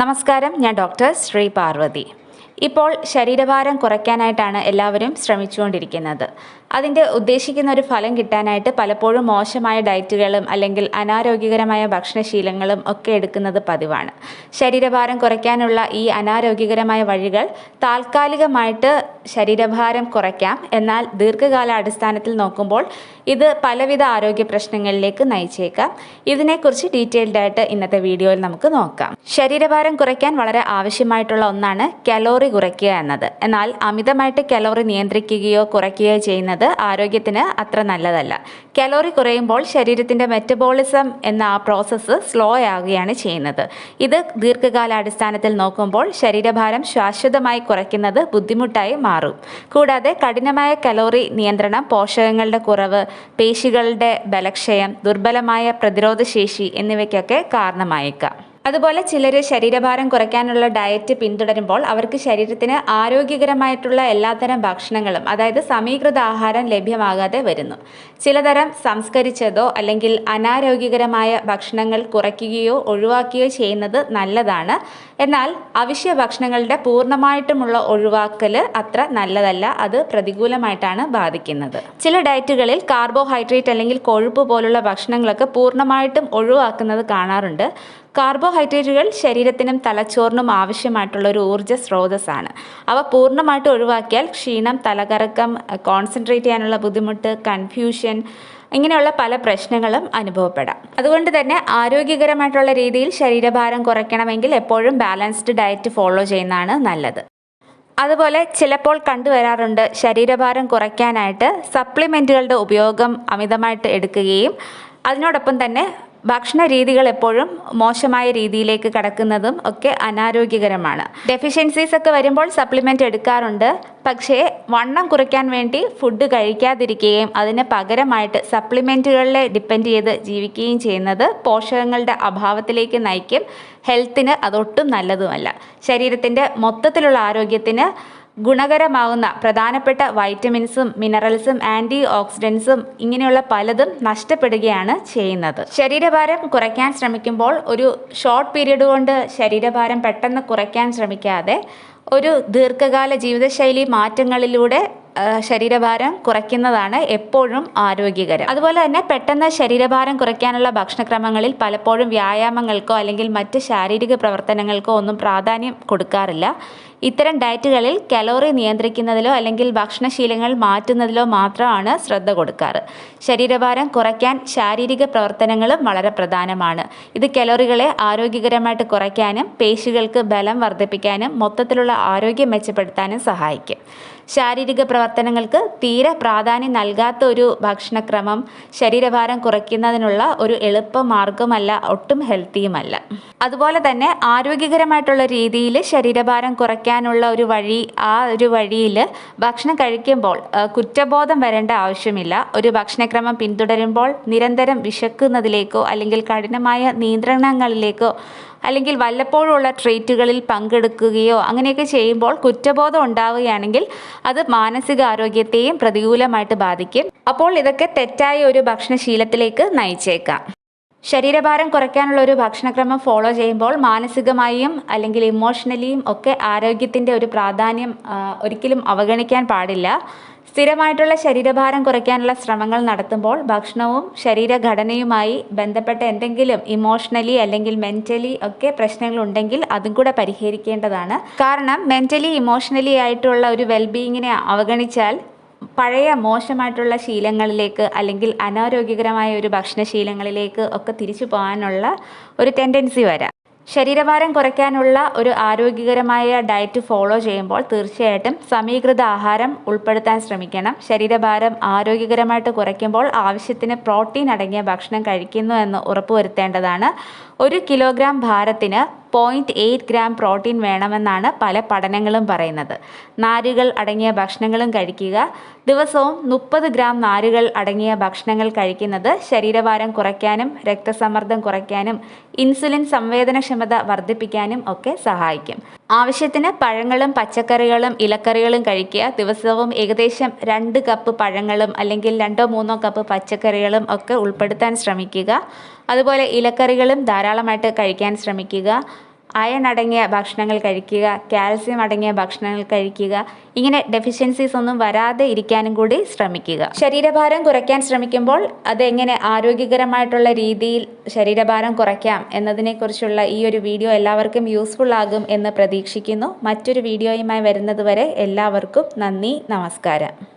നമസ്കാരം ഞാൻ ഡോക്ടർ ശ്രീ പാർവതി. ഇപ്പോൾ ശരീരഭാരം കുറയ്ക്കാനായിട്ടാണ് എല്ലാവരും ശ്രമിച്ചുകൊണ്ടിരിക്കുന്നത്. അതിന്റെ ഉദ്ദേശിക്കുന്ന ഒരു ഫലം കിട്ടാനായിട്ട് പലപ്പോഴും മോശമായ ഡയറ്റുകളും അല്ലെങ്കിൽ അനാരോഗ്യകരമായ ഭക്ഷണശീലങ്ങളും ഒക്കെ എടുക്കുന്നത് പതിവാണ്. ശരീരഭാരം കുറയ്ക്കാനുള്ള ഈ അനാരോഗ്യകരമായ വഴികൾ താൽക്കാലികമായിട്ട് ശരീരഭാരം കുറയ്ക്കാം. എന്നാൽ ദീർഘകാല അടിസ്ഥാനത്തിൽ നോക്കുമ്പോൾ ഇത് പലവിധ ആരോഗ്യ പ്രശ്നങ്ങളിലേക്ക് നയിച്ചേക്കാം. ഇതിനെക്കുറിച്ച് ഡീറ്റെയിൽഡ് ആയിട്ട് ഇന്നത്തെ വീഡിയോയിൽ നമുക്ക് നോക്കാം. ശരീരഭാരം കുറയ്ക്കാൻ വളരെ ആവശ്യമായിട്ടുള്ള ഒന്നാണ് കലോറി കുറയ്ക്കുക എന്നത്. എന്നാൽ അമിതമായിട്ട് കലോറി നിയന്ത്രിക്കുകയോ കുറയ്ക്കുകയോ ചെയ്യുന്നത് ആരോഗ്യത്തിന് അത്ര നല്ലതല്ല. കലോറി കുറയുമ്പോൾ ശരീരത്തിന്റെ മെറ്റബോളിസം എന്ന ആ പ്രോസസ്സ് സ്ലോ ആകുകയാണ് ചെയ്യുന്നത്. ഇത് ദീർഘകാലാടിസ്ഥാനത്തിൽ നോക്കുമ്പോൾ ശരീരഭാരം ശാശ്വതമായി കുറയ്ക്കുന്നത് ബുദ്ധിമുട്ടായി മാറും. കൂടാതെ കഠിനമായ കലോറി നിയന്ത്രണം പോഷകങ്ങളുടെ കുറവ് പേശികളുടെ ബലക്ഷയം ദുർബലമായ പ്രതിരോധശേഷി എന്നിവയ്ക്കൊക്കെ കാരണമായേക്കാം. അതുപോലെ ചിലർ ശരീരഭാരം കുറയ്ക്കാനുള്ള ഡയറ്റ് പിന്തുടരുമ്പോൾ അവർക്ക് ശരീരത്തിന് ആരോഗ്യകരമായിട്ടുള്ള എല്ലാത്തരം ഭക്ഷണങ്ങളും അതായത് സമീകൃത ആഹാരം ലഭ്യമാകാതെ വരുന്നു. ചിലതരം സംസ്കരിച്ചതോ അല്ലെങ്കിൽ അനാരോഗ്യകരമായ ഭക്ഷണങ്ങൾ കുറയ്ക്കുകയോ ഒഴിവാക്കുകയോ ചെയ്യുന്നത് നല്ലതാണ്. എന്നാൽ അവശ്യ ഭക്ഷണങ്ങളുടെ പൂർണമായിട്ടുമുള്ള ഒഴിവാക്കൽ അത്ര നല്ലതല്ല അത് പ്രതികൂലമായിട്ടാണ് ബാധിക്കുന്നത്. ചില ഡയറ്റുകളിൽ കാർബോഹൈഡ്രേറ്റ് അല്ലെങ്കിൽ കൊഴുപ്പ് പോലുള്ള ഭക്ഷണങ്ങളൊക്കെ പൂർണമായിട്ടും ഒഴിവാക്കുന്നത് കാണാറുണ്ട്. കാർബോഹൈഡ്രേറ്റുകൾ ശരീരത്തിനും തലച്ചോറിനും ആവശ്യമായിട്ടുള്ള ഒരു ഊർജ സ്രോതസ്സാണ്. അവ പൂർണമായിട്ട് ഒഴിവാക്കിയാൽ ക്ഷീണം തലകറക്കം കോൺസെൻട്രേറ്റ് ചെയ്യാനുള്ള ബുദ്ധിമുട്ട് കൺഫ്യൂഷൻ ഇങ്ങനെയുള്ള പല പ്രശ്നങ്ങളും അനുഭവപ്പെടാം. അതുകൊണ്ട് തന്നെ ആരോഗ്യകരമായിട്ടുള്ള രീതിയിൽ ശരീരഭാരം കുറയ്ക്കണമെങ്കിൽ എപ്പോഴും ബാലൻസ്ഡ് ഡയറ്റ് ഫോളോ ചെയ്യുന്നതാണ് നല്ലത്. അതുപോലെ ചിലപ്പോൾ കണ്ടുവരാറുണ്ട് ശരീരഭാരം കുറയ്ക്കാനായിട്ട് സപ്ലിമെന്റുകളുടെ ഉപയോഗം അമിതമായിട്ട് എടുക്കുകയും അതിനോടൊപ്പം തന്നെ ഭക്ഷണ രീതികൾ എപ്പോഴും മോശമായ രീതിയിലേക്ക് കടക്കുന്നതും ഒക്കെ അനാരോഗ്യകരമാണ്. ഡെഫിഷ്യൻസീസ് ഒക്കെ വരുമ്പോൾ സപ്ലിമെന്റ് എടുക്കാറുണ്ട്. പക്ഷേ വണ്ണം കുറയ്ക്കാൻ വേണ്ടി ഫുഡ് കഴിക്കാതിരിക്കുകയും അതിന് പകരമായിട്ട് സപ്ലിമെന്റുകളിലെ ഡിപ്പെൻഡ് ചെയ്ത് ജീവിക്കുകയും ചെയ്യുന്നത് പോഷകങ്ങളുടെ അഭാവത്തിലേക്ക് നയിക്കും. ഹെൽത്തിന് അതൊട്ടും നല്ലതുമല്ല. ശരീരത്തിന്റെ മൊത്തത്തിലുള്ള ആരോഗ്യത്തിന് ഗുണകരമാകുന്ന പ്രധാനപ്പെട്ട വൈറ്റമിൻസും മിനറൽസും ആന്റി ഓക്സിഡൻസും ഇങ്ങനെയുള്ള പലതും നഷ്ടപ്പെടുകയാണ് ചെയ്യുന്നത്. ശരീരഭാരം കുറയ്ക്കാൻ ശ്രമിക്കുമ്പോൾ ഒരു ഷോർട്ട് പീരീഡ് കൊണ്ട് ശരീരഭാരം പെട്ടെന്ന് കുറയ്ക്കാൻ ശ്രമിക്കാതെ ഒരു ദീർഘകാല ജീവിതശൈലി മാറ്റങ്ങളിലൂടെ ശരീരഭാരം കുറയ്ക്കുന്നതാണ് എപ്പോഴും ആരോഗ്യകരം. അതുപോലെ തന്നെ പെട്ടെന്ന് ശരീരഭാരം കുറയ്ക്കാനുള്ള ഭക്ഷണക്രമങ്ങളിൽ പലപ്പോഴും വ്യായാമങ്ങൾക്കോ അല്ലെങ്കിൽ മറ്റ് ശാരീരിക പ്രവർത്തനങ്ങൾക്കോ ഒന്നും പ്രാധാന്യം കൊടുക്കാറില്ല. ഇത്തരം ഡയറ്റുകളിൽ കലോറി നിയന്ത്രിക്കുന്നതിലോ അല്ലെങ്കിൽ ഭക്ഷണശീലങ്ങൾ മാറ്റുന്നതിലോ മാത്രമാണ് ശ്രദ്ധ കൊടുക്കാറ്. ശരീരഭാരം കുറയ്ക്കാൻ ശാരീരിക പ്രവർത്തനങ്ങളും വളരെ പ്രധാനമാണ്. ഇത് കലോറികളെ ആരോഗ്യകരമായിട്ട് കുറയ്ക്കാനും പേശികൾക്ക് ബലം വർദ്ധിപ്പിക്കാനും മൊത്തത്തിലുള്ള ആരോഗ്യം മെച്ചപ്പെടുത്താനും സഹായിക്കും. ശാരീരിക പ്രവർത്തനങ്ങൾക്ക് തീരെ പ്രാധാന്യം നൽകാത്ത ഒരു ഭക്ഷണക്രമം ശരീരഭാരം കുറയ്ക്കുന്നതിനുള്ള ഒരു എളുപ്പ മാർഗമല്ല ഒട്ടും ഹെൽത്തിയുമല്ല അതുപോലെ തന്നെ ആരോഗ്യകരമായിട്ടുള്ള രീതിയിൽ ശരീരഭാരം കുറയ്ക്കാനുള്ള ഒരു വഴി ആ ഒരു വഴിയിൽ ഭക്ഷണം കഴിക്കുമ്പോൾ കുറ്റബോധം വരേണ്ട ആവശ്യമില്ല. ഒരു ഭക്ഷണക്രമം പിന്തുടരുമ്പോൾ നിരന്തരം വിശക്കുന്നതിലേക്കോ അല്ലെങ്കിൽ കഠിനമായ നിയന്ത്രണങ്ങളിലേക്കോ അല്ലെങ്കിൽ വല്ലപ്പോഴുള്ള ട്രീറ്റുകളിൽ പങ്കെടുക്കുകയോ അങ്ങനെയൊക്കെ ചെയ്യുമ്പോൾ കുറ്റബോധം ഉണ്ടാവുകയാണെങ്കിൽ അത് മാനസികാരോഗ്യത്തെയും പ്രതികൂലമായിട്ട് ബാധിക്കും. അപ്പോൾ ഇതൊക്കെ തെറ്റായ ഒരു ഭക്ഷണശീലത്തിലേക്ക് നയിച്ചേക്കാം. ശരീരഭാരം കുറയ്ക്കാനുള്ള ഒരു ഭക്ഷണക്രമം ഫോളോ ചെയ്യുമ്പോൾ മാനസികമായും അല്ലെങ്കിൽ ഇമോഷണലിയും ഒക്കെ ആരോഗ്യത്തിന്റെ ഒരു പ്രാധാന്യം ഒരിക്കലും അവഗണിക്കാൻ പാടില്ല. സ്ഥിരമായിട്ടുള്ള ശരീരഭാരം കുറയ്ക്കാനുള്ള ശ്രമങ്ങൾ നടത്തുമ്പോൾ ഭക്ഷണവും ശരീരഘടനയുമായി ബന്ധപ്പെട്ട എന്തെങ്കിലും ഇമോഷണലി അല്ലെങ്കിൽ മെന്റലി ഒക്കെ പ്രശ്നങ്ങൾ ഉണ്ടെങ്കിൽ അതും കൂടെ പരിഹരിക്കേണ്ടതാണ്. കാരണം മെന്റലി ഇമോഷണലി ആയിട്ടുള്ള ഒരു വെൽബീയിങ്ങിനെ അവഗണിച്ചാൽ പഴയ മോശമായിട്ടുള്ള ശീലങ്ങളിലേക്ക് അല്ലെങ്കിൽ അനാരോഗ്യകരമായ ഒരു ഭക്ഷണശീലങ്ങളിലേക്ക് ഒക്കെ തിരിച്ചു പോകാനുള്ള ഒരു ടെൻഡൻസി വരാം. ശരീരഭാരം കുറയ്ക്കാനുള്ള ഒരു ആരോഗ്യകരമായ ഡയറ്റ് ഫോളോ ചെയ്യുമ്പോൾ തീർച്ചയായിട്ടും സമീകൃത ആഹാരം ഉൾപ്പെടുത്താൻ ശ്രമിക്കണം. ശരീരഭാരം ആരോഗ്യകരമായിട്ട് കുറയ്ക്കുമ്പോൾ ആവശ്യത്തിന് പ്രോട്ടീൻ അടങ്ങിയ ഭക്ഷണം കഴിക്കുന്നു എന്ന് ഉറപ്പുവരുത്തേണ്ടതാണ്. ഒരു കിലോഗ്രാം ഭാരത്തിന് പോയിന്റ് എയ്റ്റ് ഗ്രാം പ്രോട്ടീൻ വേണമെന്നാണ് പല പഠനങ്ങളും പറയുന്നത്. നാരുകൾ അടങ്ങിയ ഭക്ഷണങ്ങളും കഴിക്കുക. ദിവസവും മുപ്പത് ഗ്രാം നാരുകൾ അടങ്ങിയ ഭക്ഷണങ്ങൾ കഴിക്കുന്നത് ശരീരഭാരം കുറയ്ക്കാനും രക്തസമ്മർദ്ദം കുറയ്ക്കാനും ഇൻസുലിൻ സംവേദനക്ഷമത വർദ്ധിപ്പിക്കാനും ഒക്കെ സഹായിക്കും. ആവശ്യത്തിന് പഴങ്ങളും പച്ചക്കറികളും ഇലക്കറികളും കഴിക്കുക. ദിവസവും ഏകദേശം രണ്ട് കപ്പ് പഴങ്ങളും അല്ലെങ്കിൽ രണ്ടോ മൂന്നോ കപ്പ് പച്ചക്കറികളും ഒക്കെ ഉൾപ്പെടുത്താൻ ശ്രമിക്കുക. അതുപോലെ ഇലക്കറികളും ധാരാളമായിട്ട് കഴിക്കാൻ ശ്രമിക്കുക. അയൺ അടങ്ങിയ ഭക്ഷണങ്ങൾ കഴിക്കുക കാൽസ്യം അടങ്ങിയ ഭക്ഷണങ്ങൾ കഴിക്കുക ഇങ്ങനെ ഡെഫിഷ്യൻസീസ് ഒന്നും വരാതെ ഇരിക്കാനും കൂടി ശ്രമിക്കുക. ശരീരഭാരം കുറയ്ക്കാൻ ശ്രമിക്കുമ്പോൾ അതെങ്ങനെ ആരോഗ്യകരമായിട്ടുള്ള രീതിയിൽ ശരീരഭാരം കുറയ്ക്കാം എന്നതിനെക്കുറിച്ചുള്ള ഈ ഒരു വീഡിയോ എല്ലാവർക്കും യൂസ്ഫുൾ ആകും എന്ന് പ്രതീക്ഷിക്കുന്നു. മറ്റൊരു വീഡിയോയുമായി വരുന്നതുവരെ എല്ലാവർക്കും നന്ദി നമസ്കാരം.